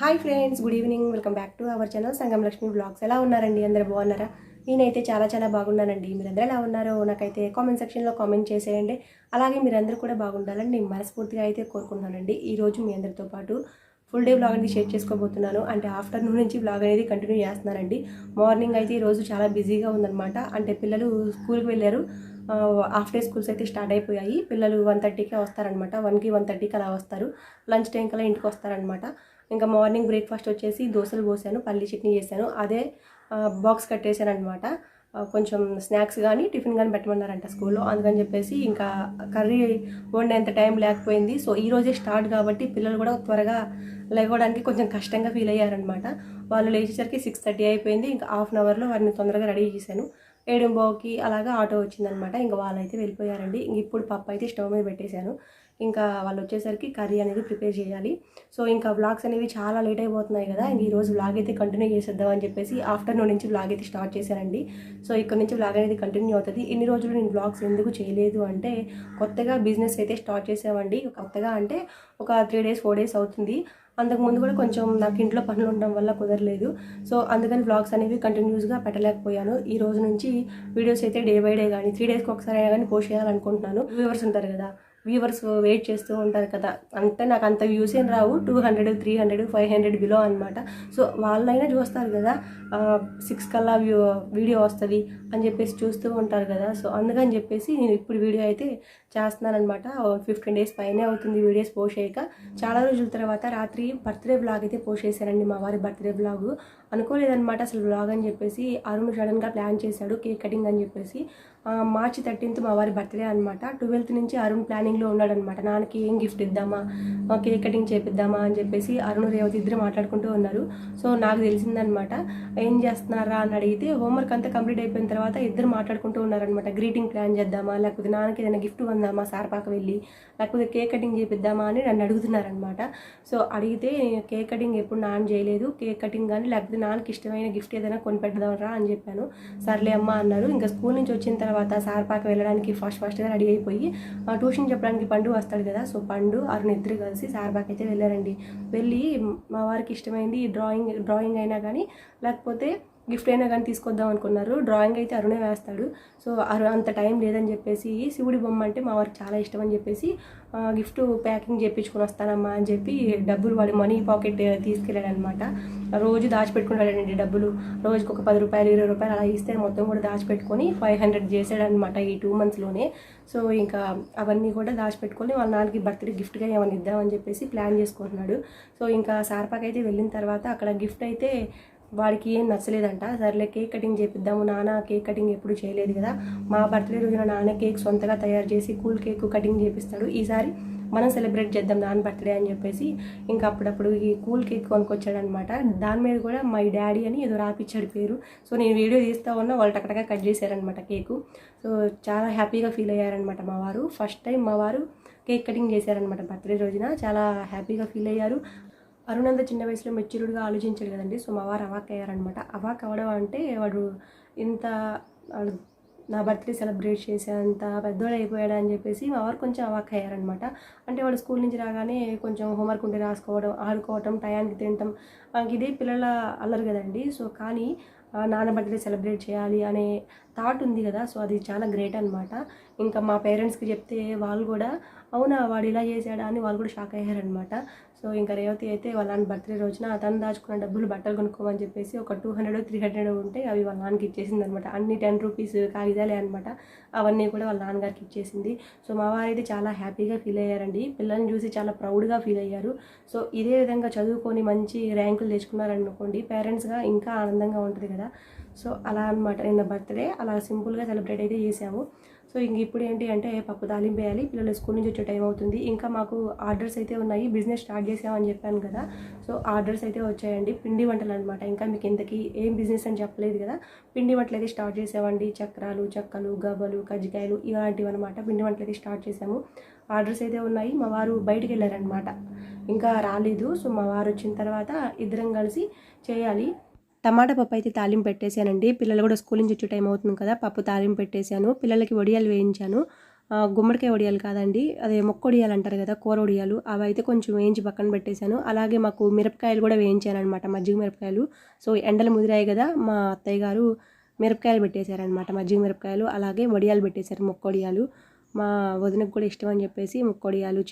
Hi friends good evening. Welcome back to our channel Sangam Lakshmi blogs. ఎలా ఉన్నారండి? అందరు బాగున్నారా? నేనైతే చాలా చాలా బాగున్నానండి. మీరందరూ ఎలా ఉన్నారో నాకైతే కామెంట్ సెక్షన్లో కామెంట్ చేసేయండి. అలాగే మీరందరూ కూడా బాగుండాలని నేను మనస్ఫూర్తిగా అయితే కోరుకుంటున్నానండి. ఈరోజు మీ అందరితో పాటు ఫుల్ డే బ్లాగ్ అనేది షేర్ చేసుకోబోతున్నాను. అంటే ఆఫ్టర్నూన్ నుంచి బ్లాగ్ అనేది కంటిన్యూ చేస్తున్నానండి. మార్నింగ్ అయితే ఈరోజు చాలా బిజీగా ఉందన్నమాట. అంటే పిల్లలు స్కూల్కి వెళ్ళారు. హాఫ్ డే స్కూల్స్ అయితే స్టార్ట్ అయిపోయాయి. పిల్లలు వన్ థర్టీకే వస్తారనమాట వన్కి వన్ థర్టీకి అలా వస్తారు. లంచ్ టైం కల్లా ఇంటికి వస్తారనమాట ఇంకా మార్నింగ్ బ్రేక్ఫాస్ట్ వచ్చేసి దోశలు పోసాను పల్లి చట్నీ చేశాను. అదే బాక్స్ కట్టేశాను అనమాట కొంచెం స్నాక్స్ కానీ టిఫిన్ కానీ పెట్టమన్నారంట స్కూల్లో. అందుకని చెప్పేసి ఇంకా కర్రీ వండేంత టైం లేకపోయింది. సో ఈ రోజే స్టార్ట్ కాబట్టి పిల్లలు కూడా త్వరగా లేవడానికి కొంచెం కష్టంగా ఫీల్ అయ్యారనమాట వాళ్ళు లేచేసరికి సిక్స్ థర్టీ అయిపోయింది. ఇంకా హాఫ్ అన్ అవర్లో వారిని తొందరగా రెడీ చేశాను ఏడుంబోకి అలాగా ఆటో వచ్చిందనమాట ఇంకా వాళ్ళైతే వెళ్ళిపోయారండి. ఇంక ఇప్పుడు పప్పు అయితే స్టవ్ మీద పెట్టేశాను. ఇంకా వాళ్ళు వచ్చేసరికి కర్రీ అనేది ప్రిపేర్ చేయాలి. సో ఇంకా వ్లాగ్స్ అనేవి చాలా లేట్ అయిపోతున్నాయి కదా. ఇంక ఈరోజు బ్లాగ్ అయితే కంటిన్యూ చేసేద్దాం అని చెప్పేసి ఆఫ్టర్నూన్ నుంచి బ్లాగ్ అయితే స్టార్ట్ చేశానండి. సో ఇక్కడ నుంచి బ్లాగ్ అనేది కంటిన్యూ అవుతుంది. ఇన్ని రోజులు నేను బ్లాగ్స్ ఎందుకు చేయలేదు అంటే కొత్తగా బిజినెస్ అయితే స్టార్ట్ చేసామండి కొత్తగా అంటే ఒక త్రీ డేస్ ఫోర్ డేస్ అవుతుంది. అంతకుముందు కూడా కొంచెం నాకు ఇంట్లో పనులు ఉండడం వల్ల కుదరలేదు. సో అందుకని వ్లాగ్స్ అనేవి కంటిన్యూస్గా పెట్టలేకపోయాను. ఈ రోజు నుంచి వీడియోస్ అయితే డే బై డే కానీ త్రీ డేస్కి ఒకసారి అయినా కానీ పోస్ట్ చేయాలనుకుంటున్నాను. వ్యూవర్స్ ఉంటారు కదా. వ్యూవర్స్ వెయిట్ చేస్తూ ఉంటారు కదా. అంటే నాకు అంత వ్యూస్ ఏం రావు. Two hundred three hundred five hundred below అనమాట సో వాళ్ళైనా చూస్తారు కదా సిక్స్ కల్లా వ్యూ వీడియో వస్తుంది అని చెప్పేసి చూస్తూ ఉంటారు కదా. సో అందుకని చెప్పేసి నేను ఇప్పుడు వీడియో అయితే చేస్తున్నానమాట ఫిఫ్టీన్ డేస్ పైనే అవుతుంది వీడియోస్ పోస్ట్ చేయక. చాలా రోజుల తర్వాత రాత్రి బర్త్డే బ్లాగ్ అయితే పోస్ట్ చేశారండి మా వారి బర్త్డే బ్లాగ్ అనుకోలేదనమాట అసలు బ్లాగ్ అని చెప్పేసి. అరుణ్ సడన్గా ప్లాన్ చేశాడు కేక్ కటింగ్ అని చెప్పేసి. మార్చి థర్టీన్త్ మా వారి బర్త్డే అనమాట ట్వెల్త్ నుంచి అరుణ్ ప్లానింగ్లో ఉన్నాడనమాట నాన్నకి ఏం గిఫ్ట్ ఇద్దామా? కేక్ కటింగ్ చేపిద్దామా అని చెప్పేసి అరుణ్ రేవతి ఇద్దరు మాట్లాడుకుంటూ ఉన్నారు. సో నాకు తెలిసిందనమాట ఏం చేస్తున్నారా అని అడిగితే హోంవర్క్ అంతా కంప్లీట్ అయిపోయిన తర్వాత ఇద్దరు మాట్లాడుకుంటూ ఉన్నారనమాట గ్రీటింగ్ ప్లాన్ చేద్దామా? లేకపోతే నాన్నకి ఏదైనా గిఫ్ట్ కొందామా సార్పాక వెళ్ళి లేకపోతే కేక్ కటింగ్ చేపిద్దామా అని నన్ను అడుగుతున్నారనమాట సో అడిగితే కేక్ కటింగ్ ఎప్పుడు నాన్ చేయలేదు కేక్ కటింగ్ కానీ లేకపోతే నాన్నకి ఇష్టమైన గిఫ్ట్ ఏదైనా కొని పెడదాంరా అని చెప్పాను. సర్లే అమ్మ అన్నారు. ఇంకా స్కూల్ నుంచి వచ్చిన తర్వాత సార్పాక వెళ్ళడానికి ఫస్ట్ ఫస్ట్గా రెడీ అయిపోయి ట్యూషన్ చెప్పడానికి పండు వస్తాడు కదా సో పండు అరుణ్ ఇద్దరు కలిసి సార్పాక అయితే వెళ్ళారండి. వెళ్ళి మా వారికి ఇష్టమైంది డ్రాయింగ్ డ్రాయింగ్ అయినా కానీ లేకపోతే గిఫ్ట్ అయినా కానీ తీసుకొద్దాం అనుకున్నారు. డ్రాయింగ్ అయితే అరుణే వేస్తాడు. సో అంత టైం లేదని చెప్పేసి శివుడి బొమ్మ అంటే మా వారికి చాలా ఇష్టం అని చెప్పేసి గిఫ్ట్ ప్యాకింగ్ చేయించుకొని వస్తానమ్మా అని చెప్పి డబ్బులు వాడి మనీ పాకెట్ తీసుకెళ్ళాడనమాట. రోజు దాచిపెట్టుకుంటాడండి డబ్బులు. రోజుకి ఒక పది రూపాయలు ఇరవై రూపాయలు అలా ఇస్తే మొత్తం కూడా దాచిపెట్టుకొని ఫైవ్ హండ్రెడ్ చేసాడనమాట ఈ టూ మంత్స్లోనే సో ఇంకా అవన్నీ కూడా దాచిపెట్టుకొని వాళ్ళ నాన్నకి బర్త్డే గిఫ్ట్గా ఏమైనా ఇద్దామని చెప్పేసి ప్లాన్ చేసుకుంటున్నాడు. సో ఇంకా సార్పాక్ అయితే వెళ్ళిన తర్వాత అక్కడ గిఫ్ట్ అయితే వాడికి ఏం నచ్చలేదంట. సర్లే కేక్ కటింగ్ చేపిద్దాము నాన్న కేక్ కటింగ్ ఎప్పుడు చేయలేదు కదా. మా బర్త్డే రోజున నాన్న కేక్ సొంతగా తయారు చేసి కూల్ కేక్ కటింగ్ చేపిస్తాడు. ఈసారి మనం సెలబ్రేట్ చేద్దాం నాన్న బర్త్డే అని చెప్పేసి ఇంకా అప్పుడప్పుడు ఈ కూల్ కేక్ కొనుక్కొచ్చాడు అనమాట దాని మీద కూడా మై డాడీ అని ఏదో రాపిచ్చాడు పేరు. సో నేను వీడియో తీస్తా ఉన్నా వాళ్ళు టకటగా కట్ చేశారనమాట కేకు. సో చాలా హ్యాపీగా ఫీల్ అయ్యారనమాట మా వారు. ఫస్ట్ టైం మా వారు కేక్ కటింగ్ చేశారనమాట బర్త్డే రోజున. చాలా హ్యాపీగా ఫీల్ అయ్యారు. అరుణంద చిన్న వయసులో మెచ్యూర్డ్గా ఆలోచించాడు కదండి. సో మా వారు అవాక్ అయ్యారనమాట అవాక్ అవ్వడం అంటే వాడు ఇంత నా బర్త్డే సెలబ్రేట్ చేసేంత పెద్దోడు అయిపోయాడు అని చెప్పేసి మా వారు కొంచెం అవాక్ అయ్యారనమాట అంటే వాడు స్కూల్ నుంచి రాగానే కొంచెం హోంవర్క్ ఉంటే రాసుకోవడం ఆడుకోవడం టయానికి తినటం ఇదే పిల్లల అల్లరు కదండి. సో కానీ నాన్న బర్త్డే సెలబ్రేట్ చేయాలి అనే థాట్ ఉంది కదా. సో అది చాలా గ్రేట్ అనమాట ఇంకా మా పేరెంట్స్కి చెప్తే వాళ్ళు కూడా అవునా వాడు ఇలా చేశాడా? అని వాళ్ళు కూడా షాక్ అయ్యారనమాట సో ఇంకా రేవతి అయితే వాళ్ళ నాన్న బర్త్డే రోజున తను దాచుకున్న డబ్బులు బట్టలు కొనుక్కోమని చెప్పేసి ఒక టూ హండ్రెడ్ త్రీ హండ్రెడ్ ఉంటే అవి వాళ్ళ నాన్నకి ఇచ్చేసింది అనమాట అన్ని టెన్ రూపీస్ కాగితాలే అనమాట. అవన్నీ కూడా వాళ్ళ నాన్నగారికి ఇచ్చేసింది. సో మా వారు అయితే చాలా హ్యాపీగా ఫీల్ అయ్యారండి. పిల్లల్ని చూసి చాలా ప్రౌడ్గా ఫీల్ అయ్యారు. సో ఇదే విధంగా చదువుకొని మంచి ర్యాంకులు తెచ్చుకున్నారనుకోండి పేరెంట్స్గా ఇంకా ఆనందంగా ఉంటుంది కదా. సో అలా అనమాట నిన్న బర్త్డే అలా సింపుల్గా సెలబ్రేట్ అయితే చేసాము. సో ఇంక ఇప్పుడు ఏంటి అంటే పప్పు తాలింపు వేయాలి. పిల్లలు స్కూల్ నుంచి వచ్చే టైం అవుతుంది. ఇంకా మాకు ఆర్డర్స్ అయితే ఉన్నాయి. బిజినెస్ స్టార్ట్ చేసామని చెప్పాను కదా. సో ఆర్డర్స్ అయితే వచ్చాయండి. పిండి వంటలు అనమాట ఇంకా మీకు ఇంతకీ ఏం బిజినెస్ అని చెప్పలేదు కదా. పిండి వంటలు అయితే స్టార్ట్ చేసామండి. చక్రాలు చెక్కలు గవ్వలు కజ్జికాయలు ఇలాంటివి అనమాట పిండి వంటలు అయితే స్టార్ట్ చేసాము. ఆర్డర్స్ అయితే ఉన్నాయి. మా వారు బయటికి వెళ్ళారనమాట ఇంకా రాలేదు. సో మా వారు వచ్చిన తర్వాత ఇద్దరం కలిసి చేయాలి. టమాటా పప్పు అయితే తాలింపు పెట్టేశానండి. పిల్లలు కూడా స్కూల్ నుంచి వచ్చే టైం అవుతుంది కదా పప్పు తాలింపు పెట్టేశాను. పిల్లలకి వడియాలు వేయించాను. గుమ్మడికాయ వడియాలు కాదండి అదే మొక్క వడియాలు అంటారు కదా కూర వడియాలు అవి అయితే కొంచెం వేయించి పక్కన పెట్టేశాను. అలాగే మాకు మిరపకాయలు కూడా వేయించాను అనమాట మజ్జిగ మిరపకాయలు. సో ఎండలు ముదిరాయి కదా మా అత్తయ్య గారు మిరపకాయలు పెట్టేశారనమాట మజ్జిగ మిరపకాయలు అలాగే వడియాలు పెట్టేశారు మొక్క వడియాలు. మా వదినకు కూడా ఇష్టం అని చెప్పేసి మొక్క వడియాలు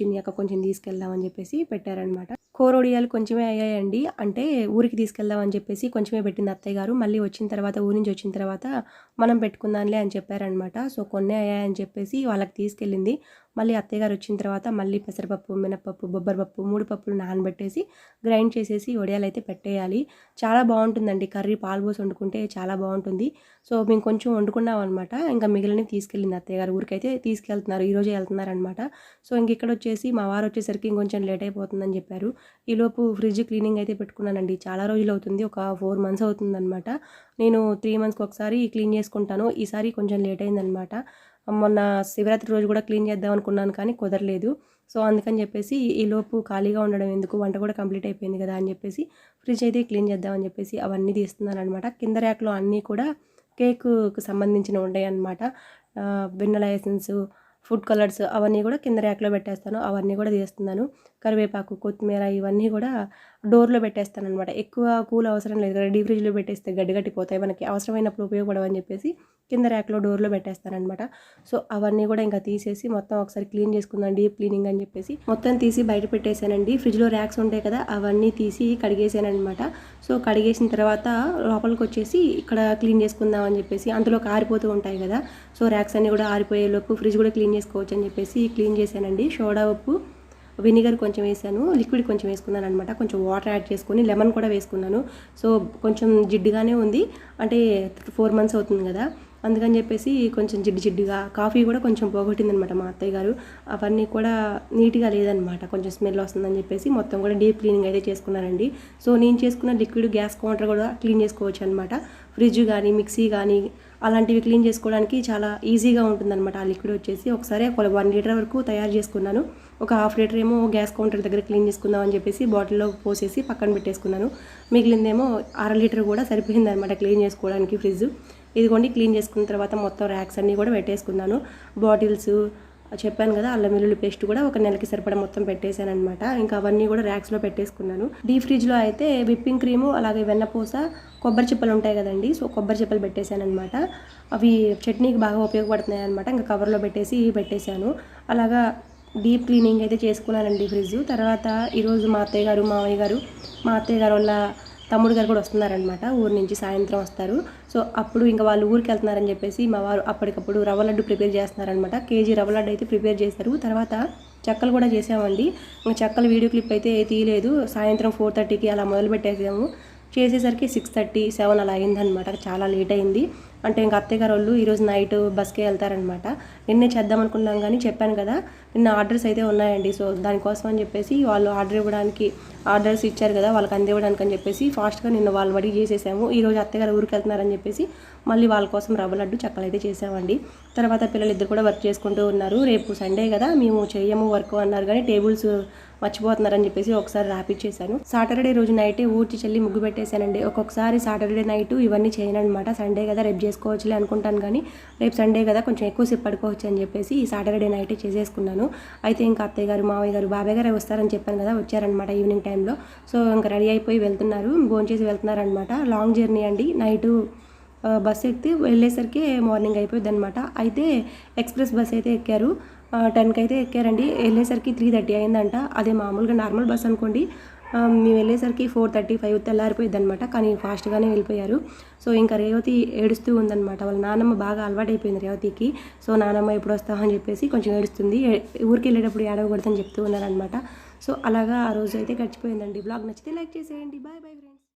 కొంచెం తీసుకెళ్దామని చెప్పేసి పెట్టారనమాట. కోరొడియాలు కొంచెమే అయ్యాయండి. అంటే ఊరికి తీసుకెళ్దామని చెప్పేసి కొంచెమే పెట్టింది అత్తయ్య గారు. మళ్ళీ వచ్చిన తర్వాత ఊరి నుంచి వచ్చిన తర్వాత మనం పెట్టుకుందాంలే అని చెప్పారనమాట సో కొన్ని అయ్యాయని చెప్పేసి వాళ్ళకి తీసుకెళ్ళింది. మళ్ళీ అత్తయ్య గారు వచ్చిన తర్వాత మళ్ళీ పెసరపప్పు మినపప్పు బొబ్బరిపప్పు మూడు పప్పులు నానబెట్టేసి గ్రైండ్ చేసేసి వడియాలు అయితే పెట్టేయాలి. చాలా బాగుంటుందండి. కర్రీ పాలు పోసి వండుకుంటే చాలా బాగుంటుంది. సో మేము కొంచెం వండుకున్నాం అనమాట ఇంకా మిగిలిన తీసుకెళ్ళింది అత్తయ్య గారు. ఊరికైతే తీసుకెళ్తున్నారు. ఈరోజే వెళ్తున్నారనమాట సో ఇంక ఇక్కడ వచ్చేసి మా వారు వచ్చేసరికి ఇంకొంచెం లేట్ అయిపోతుందని చెప్పారు. ఈలోపు ఫ్రిడ్జ్ క్లీనింగ్ అయితే పెట్టుకున్నానండి. చాలా రోజులు అవుతుంది. ఒక ఫోర్ మంత్స్ అవుతుందన్నమాట. నేను త్రీ మంత్స్కి ఒకసారి క్లీన్ చేసుకుంటాను. ఈసారి కొంచెం లేట్ అయిందనమాట మొన్న శివరాత్రి రోజు కూడా క్లీన్ చేద్దాం అనుకున్నాను కానీ కుదరలేదు. సో అందుకని చెప్పేసి ఈలోపు ఖాళీగా ఉండడం ఎందుకు? వంట కూడా కంప్లీట్ అయిపోయింది కదా అని చెప్పేసి ఫ్రిడ్జ్ అయితే క్లీన్ చేద్దామని చెప్పేసి అవన్నీ తీస్తున్నాను అనమాట కింద ర్యాక్లో అన్నీ కూడా కేక్కు సంబంధించిన ఉంటాయి అనమాట వెన్నెల ఎసెన్స్ ఫుడ్ కలర్స్ అవన్నీ కూడా కింద ర్యాక్లో పెట్టేస్తాను. అవన్నీ కూడా తీస్తున్నాను. కరివేపాకు కొత్తిమీర ఇవన్నీ కూడా డోర్లో పెట్టేస్తాను అనమాట ఎక్కువ కూల్ అవసరం లేదు కదా డీ ఫ్రిడ్జ్లో పెట్టేస్తే గడ్డి గట్టిపోతాయి మనకి అవసరమైనప్పుడు ఉపయోగపడవని చెప్పేసి కింద ర్యాక్లో డోర్లో పెట్టేస్తానమాట సో అవన్నీ కూడా ఇంకా తీసేసి మొత్తం ఒకసారి క్లీన్ చేసుకుందాం డీప్ క్లీనింగ్ అని చెప్పేసి మొత్తం తీసి బయట పెట్టేశానండి. ఫ్రిడ్జ్లో ర్యాక్స్ ఉంటాయి కదా అవన్నీ తీసి కడిగేసాను అనమాట సో కడిగేసిన తర్వాత లోపలికి వచ్చేసి ఇక్కడ క్లీన్ చేసుకుందాం అని చెప్పేసి అందులో ఆరిపోతూ ఉంటాయి కదా సో ర్యాక్స్ అన్నీ కూడా ఆరిపోయే లోపు ఫ్రిడ్జ్ కూడా క్లీన్ చేసుకోవచ్చు అని చెప్పేసి క్లీన్ చేశానండి. సోడా ఉప్పు వెనిగర్ కొంచెం వేసాను లిక్విడ్ కొంచెం వేసుకున్నాను అనమాట కొంచెం వాటర్ యాడ్ చేసుకొని లెమన్ కూడా వేసుకున్నాను. సో కొంచెం జిడ్డుగానే ఉంది. అంటే ఫోర్ మంత్స్ అవుతుంది కదా. అందుకని చెప్పేసి కొంచెం జిడ్డు జిడ్డుగా కాఫీ కూడా కొంచెం పోగొట్టిందనమాట మా అత్తయ్య గారు. అవన్నీ కూడా నీట్గా లేదనమాట కొంచెం స్మెల్ వస్తుందని చెప్పేసి మొత్తం కూడా డీప్ క్లీనింగ్ అయితే చేసుకున్నానండి. సో నేను చేసుకున్న లిక్విడ్ గ్యాస్ కౌంటర్ కూడా క్లీన్ చేసుకోవచ్చు అనమాట ఫ్రిడ్జ్ కానీ మిక్సీ కానీ అలాంటివి క్లీన్ చేసుకోవడానికి చాలా ఈజీగా ఉంటుందన్నమాట. ఆ లిక్విడ్ వచ్చేసి ఒకసారి ఒక వన్ లీటర్ వరకు తయారు చేసుకున్నాను. ఒక హాఫ్ లీటర్ ఏమో గ్యాస్ కౌంటర్ దగ్గర క్లీన్ చేసుకుందాం అని చెప్పేసి బాటిల్లో పోసేసి పక్కన పెట్టేసుకున్నాను. మిగిలిందేమో అర లీటర్ కూడా సరిపోయింది అనమాట క్లీన్ చేసుకోవడానికి ఫ్రిడ్జ్. ఇదిగోండి క్లీన్ చేసుకున్న తర్వాత మొత్తం ర్యాక్స్ అన్నీ కూడా పెట్టేసుకున్నాను. బాటిల్స్ చెప్పాను కదా అల్లం వెల్లుల్లి పేస్ట్ కూడా ఒక నెలకి సరిపడా మొత్తం పెట్టేశాను అనమాట ఇంకా అవన్నీ కూడా ర్యాక్స్లో పెట్టేసుకున్నాను. డీ ఫ్రిడ్జ్లో అయితే విప్పింగ్ క్రీము అలాగే వెన్నపూస కొబ్బరి చిప్పలు ఉంటాయి కదండి సో కొబ్బరి చిప్పలు పెట్టేశాను అనమాట అవి చట్నీకి బాగా ఉపయోగపడుతున్నాయి అనమాట ఇంకా కవర్లో పెట్టేసి పెట్టేశాను. అలాగా డీప్ క్లీనింగ్ అయితే చేసుకున్నానండి ఫ్రిడ్జ్. తర్వాత ఈరోజు మా అత్తయ్య గారు మావయ్య గారు మా అత్తయ్య గారు వాళ్ళ తమ్ముడు గారు కూడా వస్తున్నారనమాట ఊరు నుంచి సాయంత్రం వస్తారు. సో అప్పుడు ఇంకా వాళ్ళు ఊరికి వెళ్తున్నారని చెప్పేసి మా వారు అప్పటికప్పుడు రవ్వ లడ్డు ప్రిపేర్ చేస్తున్నారనమాట కేజీ రవ్వ లడ్డు అయితే ప్రిపేర్ చేశారు. తర్వాత చెక్కలు కూడా చేసామండి. ఇంకా చెక్కలు వీడియో క్లిప్ అయితే తీయలేదు. సాయంత్రం ఫోర్ థర్టీకి అలా మొదలు పెట్టేసాము చేసేసరికి సిక్స్ థర్టీ సెవెన్ అలా అయిందనమాట చాలా లేట్ అయింది. అంటే ఇంకా అత్తయ్య గారు వాళ్ళు ఈరోజు నైట్ బస్కే వెళ్తారనమాట. నిన్నే చేద్దాం అనుకున్నాం కానీ చెప్పాను కదా నిన్న ఆర్డర్స్ అయితే ఉన్నాయండి సో దానికోసం అని చెప్పేసి వాళ్ళు ఆర్డర్ ఇవ్వడానికి ఆర్డర్స్ ఇచ్చారు కదా వాళ్ళకి అందివ్వడానికి అని చెప్పేసి ఫాస్ట్గా నిన్న వాళ్ళు వడి చేసేసాము. ఈరోజు అత్తయ్య గారు ఊరికి వెళ్తున్నారని చెప్పేసి మళ్ళీ వాళ్ళ కోసం రవ్వ లడ్డు చక్కలు అయితే చేసామండి. తర్వాత పిల్లలు ఇద్దరు కూడా వర్క్ చేసుకుంటూ ఉన్నారు. రేపు సండే కదా మేము చేయము వర్క్ అన్నారు కానీ టేబుల్స్ మర్చిపోతున్నారని చెప్పేసి ఒకసారి రాపిచ్చేసాను సాటర్డే రోజు నైటే ఊర్చి చెల్లి ముగ్గు పెట్టేశానండి. ఒక్కొక్కసారి సాటర్డే నైట్ ఇవన్నీ చేయను అనమాట సండే కదా రేపు చేసుకోవచ్చులే అనుకుంటాను కానీ రేపు సండే కదా కొంచెం ఎక్కువసేపు పడుకోవచ్చు అని చెప్పేసి ఈ సాటర్డే నైటే చేసేసుకున్నాను. అయితే ఇంకా అత్తయ్య గారు మావయ్య గారు బాబాయ్ గారు వస్తారని చెప్పాను కదా వచ్చారనమాట ఈవినింగ్ టైంలో. సో ఇంకా రెడీ అయిపోయి వెళ్తున్నారు భోంచేసి వెళ్తున్నారనమాట లాంగ్ జర్నీ అండి. నైటు బస్ ఎక్కి వెళ్ళేసరికి మార్నింగ్ అయిపోయింది అనమాట అయితే ఎక్స్ప్రెస్ బస్ అయితే ఎక్కారు. టెన్కి అయితే ఎక్కారండి. వెళ్ళేసరికి త్రీ థర్టీ అయిందంట. అదే మామూలుగా నార్మల్ బస్ అనుకోండి. మేము వెళ్ళేసరికి ఫోర్ థర్టీ ఫైవ్ తెల్లారిపోయింది అనమాట కానీ ఫాస్ట్గానే వెళ్ళిపోయారు. సో ఇంకా రేవతి ఏడుస్తూ ఉందన్నమాట. వాళ్ళ నానమ్మ బాగా అలవాటైపోయింది రేవతికి. సో నానమ్మ ఎప్పుడు వస్తామని అని చెప్పేసి కొంచెం ఏడుస్తుంది. ఊరికి వెళ్ళేటప్పుడు ఏడవకూడదని చెప్తూ ఉన్నారనమాట సో అలాగా ఆ రోజు అయితే గడిచిపోయిందండి. బ్లాగ్ నచ్చితే లైక్ చేసేయండి. Bye bye friends.